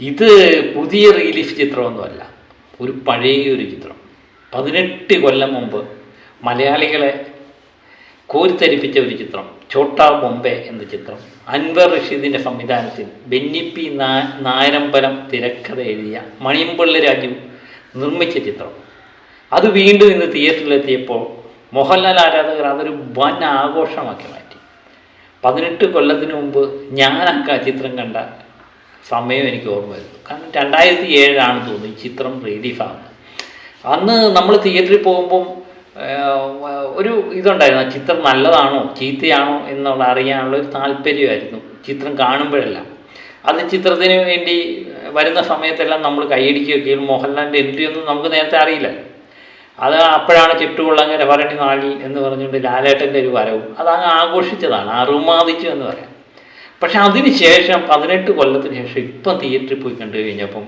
ഇത് പുതിയ റിലീഫ് ചിത്രമൊന്നുമല്ല. ഒരു പഴയ ഒരു ചിത്രം. പതിനെട്ട് കൊല്ലം മുമ്പ് മലയാളികളെ കോരിത്തരിപ്പിച്ച ഒരു ചിത്രം. ഛോട്ടാ ബൊംബെ എന്ന ചിത്രം. അൻവർ റഷീദിന്റെ സംവിധാനത്തിൽ ബെന്നി പി നാ നായരമ്പലം തിരക്കഥ എഴുതിയ മണിയമ്പള്ളി രാജു നിർമ്മിച്ച ചിത്രം. അത് വീണ്ടും ഇന്ന് തിയേറ്ററിലെത്തിയപ്പോൾ മോഹൻലാൽ ആരാധകർ അതൊരു വൻ ആഘോഷമാക്കി മാറ്റി. പതിനെട്ട് കൊല്ലത്തിന് മുമ്പ് ഞാനൊക്കെ ആ ചിത്രം കണ്ട സമയം എനിക്ക് ഓർമ്മ വരുന്നു. കാരണം രണ്ടായിരത്തി ഏഴാണ് തോന്നുന്നു ഈ ചിത്രം റിലീഫാകുന്നത് അന്ന് നമ്മൾ തിയേറ്ററിൽ പോകുമ്പം ഒരു ഇതുണ്ടായിരുന്നു. ആ ചിത്രം നല്ലതാണോ ചീത്തയാണോ എന്നുള്ള അറിയാനുള്ള ഒരു താല്പര്യമായിരുന്നു. ചിത്രം കാണുമ്പോഴെല്ലാം. അത് ചിത്രത്തിന് വേണ്ടി വരുന്ന സമയത്തെല്ലാം നമ്മൾ കൈയടിക്കുകയൊക്കെയും മോഹൻലാലിന്റെ എൻട്രി ഒന്നും നമുക്ക് നേരത്തെ അറിയില്ല അത് അപ്പോഴാണ് ചുട്ടുകൊള്ളങ്ങര ഭരണി നാളിൽ എന്ന് പറഞ്ഞുകൊണ്ട് ലാലേട്ടന്റെ ഒരു വരവും. അതങ്ങ് ആഘോഷിച്ചതാണ്. അറുമാദിച്ചു എന്ന് പറയാം. പക്ഷെ അതിന് ശേഷം പതിനെട്ട് കൊല്ലത്തിന് ശേഷം ഇപ്പം തിയേറ്ററിൽ പോയി കണ്ടു കഴിഞ്ഞപ്പം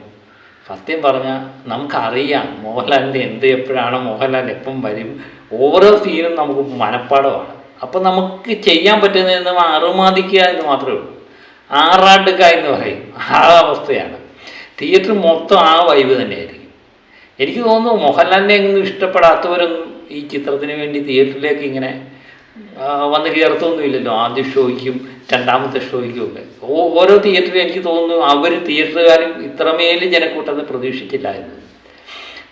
സത്യം പറഞ്ഞാൽ നമുക്കറിയാം മോഹൻലാലിന്റെ എന്ത് എപ്പോഴാണ് മോഹൻലാൽ എപ്പം വരും. ഓരോ സീനും നമുക്ക് മനപ്പാടമാണ്. അപ്പം നമുക്ക് ചെയ്യാൻ പറ്റുന്നതെന്ന് അറുമാദിക്കുക എന്ന് മാത്രമേ ഉള്ളൂ. ആറാട്ടുക എന്ന് പറയും. ആ അവസ്ഥയാണ്. തിയേറ്റർ മൊത്തം ആ വൈബ് തന്നെയായിരിക്കും. എനിക്ക് തോന്നുന്നു മോഹൻലാലിനെ ഒന്നും ഇഷ്ടപ്പെടാത്തവരൊന്നും ഈ ചിത്രത്തിന് വേണ്ടി തിയേറ്ററിലേക്ക് ഇങ്ങനെ വന്ന് കയറത്തൊന്നുമില്ലല്ലോ. ആദ്യ ഷോയ്ക്കും രണ്ടാമത്തെ ഷോയ്ക്കും ഒക്കെ. ഓരോ തിയേറ്ററും എനിക്ക് തോന്നുന്നു അവർ തിയേറ്ററുകാരും ഇത്രമേൽ ജനക്കൂട്ടത്തെ പ്രതീക്ഷിച്ചില്ലായിരുന്നു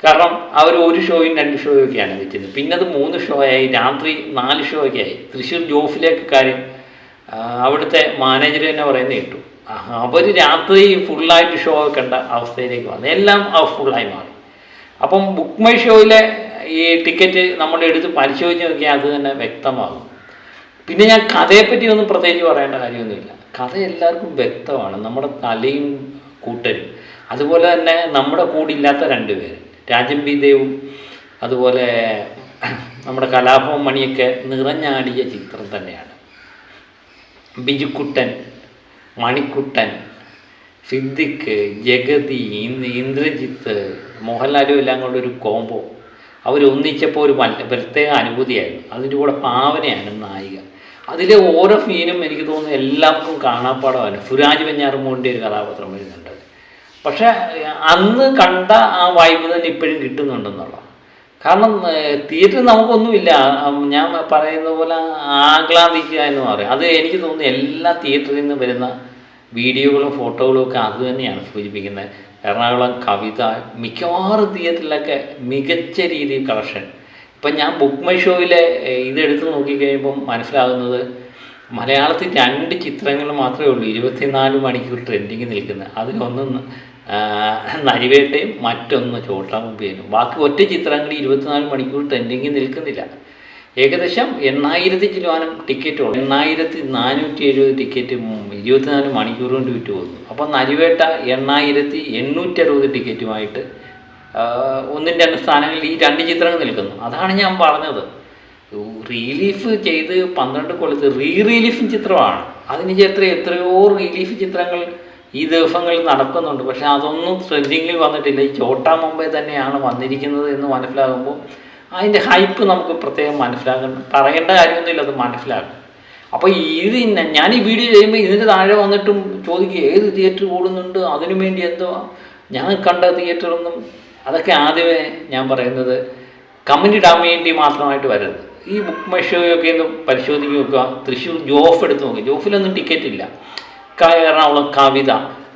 കാരണം അവർ ഒരു ഷോയും രണ്ട് ഷോയും ഒക്കെയാണ് വെച്ചിരുന്നത് പിന്നെ അത് മൂന്ന് ഷോ ആയി രാത്രി നാല് ഷോ ഒക്കെ ആയി. തൃശ്ശൂർ ജോഫിലേക്ക് കാര്യം അവിടുത്തെ മാനേജർ തന്നെ പറയുന്നത് കേട്ടു. അവർ രാത്രി ഫുള്ളായിട്ട് ഷോ കണ്ട അവസ്ഥയിലേക്ക് വന്നു. എല്ലാം ഫുള്ളായി മാറി. അപ്പം ബുക്ക് മൈ ഷോയിലെ ഈ ടിക്കറ്റ് നമ്മുടെ എടുത്ത് പരിശോധിച്ച് നോക്കിയാൽ അത് തന്നെ വ്യക്തമാകും. പിന്നെ ഞാൻ കഥയെപ്പറ്റി ഒന്നും പ്രത്യേകിച്ച് പറയേണ്ട കാര്യമൊന്നുമില്ല. കഥ എല്ലാവർക്കും വ്യക്തമാണ്. നമ്മുടെ തലയും കൂട്ടരും. അതുപോലെ തന്നെ നമ്മുടെ കൂടില്ലാത്ത രണ്ട് പേര്. രാജൻ ബി ദേവും അതുപോലെ നമ്മുടെ കലാഭവൻ മണിയൊക്കെ നിറഞ്ഞാടിയ ചിത്രം തന്നെയാണ്. ബിജുക്കുട്ടൻ മണിക്കുട്ടൻ സിദ്ദിഖ് ജഗതി ഇന്ദ് ഇന്ദ്രജിത്ത് മോഹൻലാലും എല്ലാം കൊണ്ടൊരു കോംബോ അവരൊന്നിച്ചപ്പോൾ ഒരു പ്രത്യേക അനുഭൂതിയായിരുന്നു. അതിന്റെ കൂടെ പാവനയാണ് നായിക. അതിലെ ഓരോ ഫീനും എനിക്ക് തോന്നുന്നു എല്ലാവർക്കും കാണാപ്പാടമാണ് സുരാജ് വെഞ്ഞാറുമോന്റെ ഒരു കഥാപാത്രം വരുന്നുണ്ട്. പക്ഷേ അന്ന് കണ്ട ആ വൈബ് തന്നെ ഇപ്പോഴും കിട്ടുന്നുണ്ടെന്നുള്ള കാരണം തിയേറ്ററിൽ നമുക്കൊന്നുമില്ല. ഞാൻ പറയുന്ന പോലെ ആഹ്ലാദിക്കുക എന്ന് പറയും. അത് എനിക്ക് തോന്നുന്നു എല്ലാ തിയേറ്ററിൽ നിന്ന് വരുന്ന വീഡിയോകളും ഫോട്ടോകളും ഒക്കെ അത് തന്നെയാണ് സൂചിപ്പിക്കുന്നത്. എറണാകുളം കവിത മിക്കവാറും തിയേറ്ററിലൊക്കെ മികച്ച രീതിയിൽ കളക്ഷൻ. ഇപ്പം ഞാൻ ബുക്ക് മൈ ഷോയിലെ ഇതെടുത്ത് നോക്കിക്കഴിയുമ്പം മനസ്സിലാകുന്നത് മലയാളത്തിൽ രണ്ട് ചിത്രങ്ങൾ മാത്രമേ ഉള്ളൂ. ഇരുപത്തിനാല് മണിക്കൂർ ട്രെൻഡിങ് നിൽക്കുന്നത്. അതിലൊന്ന് നരിവേട്ടയും മറ്റൊന്ന് ചോട്ടാമ്പിയനും ബാക്കി ഒറ്റ ചിത്രങ്ങൾ ഇരുപത്തിനാല് മണിക്കൂർ ട്രെൻഡിങ് നിൽക്കുന്നില്ല. ഏകദേശം എണ്ണായിരത്തി ചിലവാനും ടിക്കറ്റ് ഉള്ളു. എണ്ണായിരത്തി നാനൂറ്റി എഴുപത് ടിക്കറ്റ് ഇരുപത്തിനാല് മണിക്കൂർ കൊണ്ട് വിറ്റ് പോകുന്നു. അപ്പോൾ നരിവേട്ട എണ്ണായിരത്തി എണ്ണൂറ്റി അറുപത് ടിക്കറ്റുമായിട്ട് ഒന്നും രണ്ട് സ്ഥാനങ്ങളിൽ ഈ രണ്ട് ചിത്രങ്ങൾ നിൽക്കുന്നു. അതാണ് ഞാൻ പറഞ്ഞത്. റീലീഫ് ചെയ്ത് പന്ത്രണ്ട് കൊല്ലത്ത് റീ റിലീഫ് ചിത്രമാണ്. അതിന് എത്ര എത്രയോ റിലീഫ് ചിത്രങ്ങൾ ഈ ദിവസങ്ങളിൽ നടക്കുന്നുണ്ട്. പക്ഷേ അതൊന്നും ട്രെൻഡിങ്ങിൽ വന്നിട്ടില്ല. ഈ ചോട്ടാ മുംബൈ തന്നെയാണ് വന്നിരിക്കുന്നത് എന്ന് മനസ്സിലാകുമ്പോൾ അതിന്റെ ഹൈപ്പ് നമുക്ക് പ്രത്യേകം മനസ്സിലാകും പറയേണ്ട കാര്യമൊന്നുമില്ല അത് മനസ്സിലാകും അപ്പോൾ ഇത് ഞാൻ ഈ വീഡിയോ ചെയ്യുമ്പോൾ ഇതിന്റെ താഴെ വന്നിട്ടും ചോദിക്കുക ഏത് തിയേറ്റർ കൂടുന്നുണ്ട് അതിനു വേണ്ടി എന്തോ? ഞാൻ കണ്ട തിയേറ്ററൊന്നും അതൊക്കെ ആദ്യമേ ഞാൻ പറയുന്നത് കമന്റ് ഇടാൻ വേണ്ടി മാത്രമായിട്ട് വരരുത്. ഈ ബുക്ക് മൈ ഒന്ന് പരിശോധിച്ച് നോക്കുക. തൃശ്ശൂർ ജോഫ് എടുത്ത് നോക്കുക ജോഫിലൊന്നും ടിക്കറ്റ് ഇല്ല. എറണാകുളം കവിത.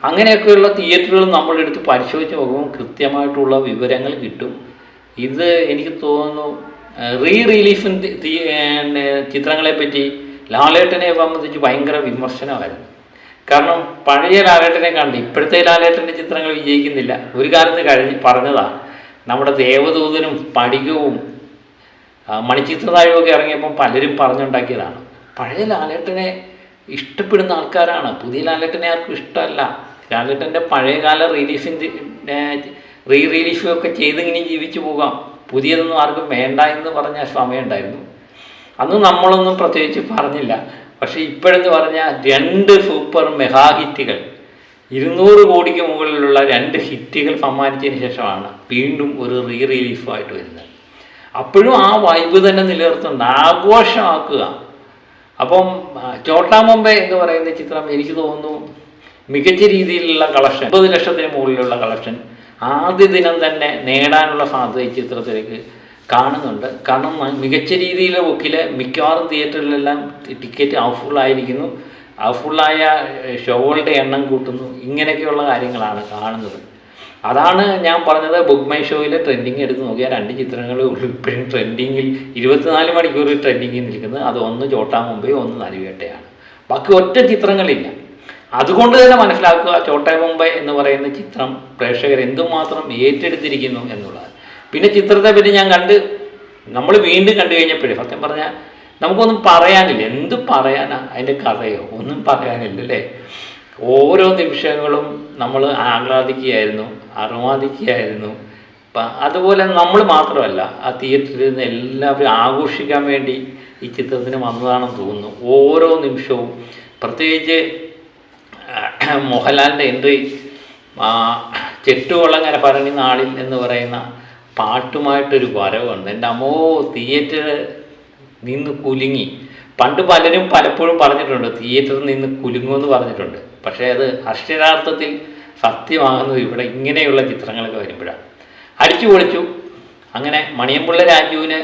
അങ്ങനെയൊക്കെയുള്ള തിയേറ്ററുകൾ നമ്മളെടുത്ത് പരിശോധിച്ച് നോക്കുമ്പോൾ കൃത്യമായിട്ടുള്ള വിവരങ്ങൾ കിട്ടും. ഇത് എനിക്ക് തോന്നുന്നു റീ റിലീഫിൻ ചിത്രങ്ങളെ പറ്റി ലാലേട്ടനെ സംബന്ധിച്ച് ഭയങ്കര വിമർശനമായിരുന്നു. കാരണം പഴയ ലാലേട്ടനെ കണ്ട് ഇപ്പോഴത്തെ ലാലേട്ടന്റെ ചിത്രങ്ങൾ വിജയിക്കുന്നില്ല. ഒരു കാലത്ത് കഴിഞ്ഞ് പറഞ്ഞതാണ് നമ്മുടെ ദേവദൂതനും പടികവും ആ, മണിച്ചിത്രതാഴമൊക്കെ ഇറങ്ങിയപ്പം പലരും പറഞ്ഞുണ്ടാക്കിയതാണ്. പഴയ ലാലേട്ടനെ ഇഷ്ടപ്പെടുന്ന ആൾക്കാരാണ്. പുതിയ ലാലേട്ടനെ ആർക്കും ഇഷ്ടമല്ല. ലാലേട്ടന്റെ പഴയകാല റിലീഫിന്റെ റീ റിലീഫും ഒക്കെ ചെയ്തിങ്ങനെ ജീവിച്ചു പോകാം. പുതിയതൊന്നും ആർക്കും വേണ്ട എന്ന് പറഞ്ഞ സമയമുണ്ടായിരുന്നു അന്ന് നമ്മളൊന്നും പ്രത്യേകിച്ച് പറഞ്ഞില്ല. പക്ഷേ ഇപ്പോഴെന്ന് പറഞ്ഞാൽ രണ്ട് സൂപ്പർ മെഗാ ഹിറ്റുകൾ. ഇരുന്നൂറ് കോടിക്ക് മുകളിലുള്ള രണ്ട് ഹിറ്റുകൾ സമ്മാനിച്ചതിന് ശേഷമാണ് വീണ്ടും ഒരു റീ റിലീഫായിട്ട് വരുന്നത്. അപ്പോഴും ആ വൈബ് തന്നെ നിലനിർത്തുന്നുണ്ട് ആഘോഷമാക്കുക. അപ്പം ചോട്ടാ മുംബൈ എന്ന് പറയുന്ന ചിത്രം എനിക്ക് തോന്നുന്നു മികച്ച രീതിയിലുള്ള കളക്ഷൻ മുപ്പത് ലക്ഷത്തിന് മുകളിലുള്ള കളക്ഷൻ ആദ്യ ദിനം തന്നെ നേടാനുള്ള സാധ്യത ചിത്രത്തിലേക്ക് കാണുന്നുണ്ട്. കാരണം മികച്ച രീതിയിൽ ബുക്കിൽ മിക്കവാറും തിയേറ്ററിലെല്ലാം ടിക്കറ്റ് ഹൗസ്ഫുള്ളായിരിക്കുന്നു ഹൗസ്ഫുള്ളായ ഷോകളുടെ എണ്ണം കൂട്ടുന്നു. ഇങ്ങനെയൊക്കെയുള്ള കാര്യങ്ങളാണ് കാണുന്നത്. അതാണ് ഞാൻ പറഞ്ഞത് ബുക്ക് മൈ ഷോയിലെ ട്രെൻഡിങ് എടുത്ത് നോക്കിയാൽ രണ്ട് ചിത്രങ്ങൾ ഇപ്പോഴും ട്രെൻഡിങ്ങിൽ ഇരുപത്തിനാല് മണിക്കൂർ ട്രെൻഡിങ്ങിൽ നിൽക്കുന്നത്. അത് ഒന്ന് ചോട്ടാ ഒന്ന് നരിവേട്ടയാണ്. ബാക്കി ഒറ്റ ചിത്രങ്ങളില്ല. അതുകൊണ്ട് തന്നെ മനസ്സിലാക്കുക ചോട്ടായ മുംബൈ എന്ന് പറയുന്ന ചിത്രം പ്രേക്ഷകർ എന്തുമാത്രം ഏറ്റെടുത്തിരിക്കുന്നു എന്നുള്ളത് പിന്നെ ചിത്രത്തെ പറ്റി ഞാൻ കണ്ട് നമ്മൾ വീണ്ടും കണ്ടു കഴിഞ്ഞപ്പോഴേ സത്യം പറഞ്ഞാൽ നമുക്കൊന്നും പറയാനില്ല. എന്ത് പറയാനാ അതിന്റെ കഥയോ? ഒന്നും പറയാനില്ല അല്ലേ? ഓരോ നിമിഷങ്ങളും നമ്മൾ ആഹ്ലാദിക്കുകയായിരുന്നു അറുമാദിക്കുകയായിരുന്നു അപ്പം അതുപോലെ നമ്മൾ മാത്രമല്ല ആ തിയേറ്ററിൽ നിന്ന് എല്ലാവരും ആഘോഷിക്കാൻ വേണ്ടി ഈ ചിത്രത്തിന് വന്നതാണെന്ന് തോന്നുന്നു. ഓരോ നിമിഷവും പ്രത്യേകിച്ച് മോഹൻലാലിന്റെ എൻട്രി ചെട്ടുവള്ളങ്ങര ഭരണി നാളിൽ എന്ന് പറയുന്ന പാട്ടുമായിട്ടൊരു വരവുണ്ട്. എന്റെ അമ്മോ തിയേറ്റർ നിന്ന് കുലുങ്ങി. പണ്ട് പലരും പലപ്പോഴും പറഞ്ഞിട്ടുണ്ട് തിയേറ്ററിൽ നിന്ന് കുലുങ്ങുമെന്ന് പറഞ്ഞിട്ടുണ്ട്. പക്ഷേ അത് അക്ഷരാർത്ഥത്തിൽ സത്യമാകുന്നത് ഇവിടെ ഇങ്ങനെയുള്ള ചിത്രങ്ങളൊക്കെ വരുമ്പോഴാണ്. അടിച്ചു പൊളിച്ചു. അങ്ങനെ മണിയമ്പിള്ള രാജുവിന്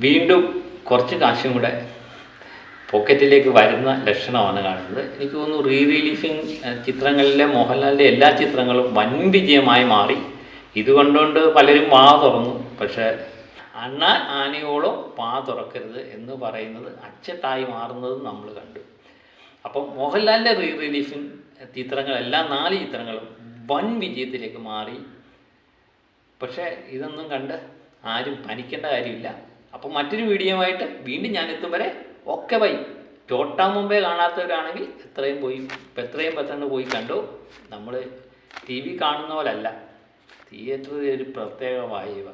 വീണ്ടും കുറച്ച് കാശും കൂടെ പോക്കറ്റിലേക്ക് വരുന്ന ലക്ഷണമാണ് കാണുന്നത്. എനിക്ക് തോന്നുന്നു റീ റിലീസിങ് ചിത്രങ്ങളിലെ മോഹൻലാലിന്റെ എല്ലാ ചിത്രങ്ങളും വൻ വിജയമായി മാറി. ഇത് കണ്ടുകൊണ്ട് പലരും വാ തുറന്നു. പക്ഷേ അണ്ണാൻ ആനയോളം പാ തുറക്കരുത് എന്ന് പറയുന്നത് അച്ചട്ടായി മാറുന്നത് നമ്മൾ കണ്ടു. അപ്പം മോഹൻലാലിന്റെ റീ റിലീസിങ് ചിത്രങ്ങളെല്ലാം നാല് ചിത്രങ്ങളും വൻ വിജയത്തിലേക്ക് മാറി. പക്ഷേ ഇതൊന്നും കണ്ട് ആരും പനിക്കേണ്ട കാര്യമില്ല. അപ്പോൾ മറ്റൊരു വീഡിയോ ആയിട്ട് വീണ്ടും ഞാനെത്തും വരെ ഒക്കെ പോയി. ചോട്ടാ മുമ്പേ കാണാത്തവരാണെങ്കിൽ എത്രയും പോയി എത്രയും പെട്ടെന്ന് പോയി കണ്ടു. നമ്മൾ ടി വി കാണുന്ന പോലല്ല. തിയേറ്ററിൽ ഒരു പ്രത്യേക വായുവ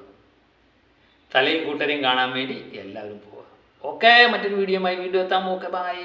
തലയും കൂട്ടരെയും കാണാൻ വേണ്ടി എല്ലാവരും പോവുക. ഓക്കെ മറ്റൊരു വീഡിയോ വീഡിയോയുമായി വീണ്ടും എത്താം. Okay bye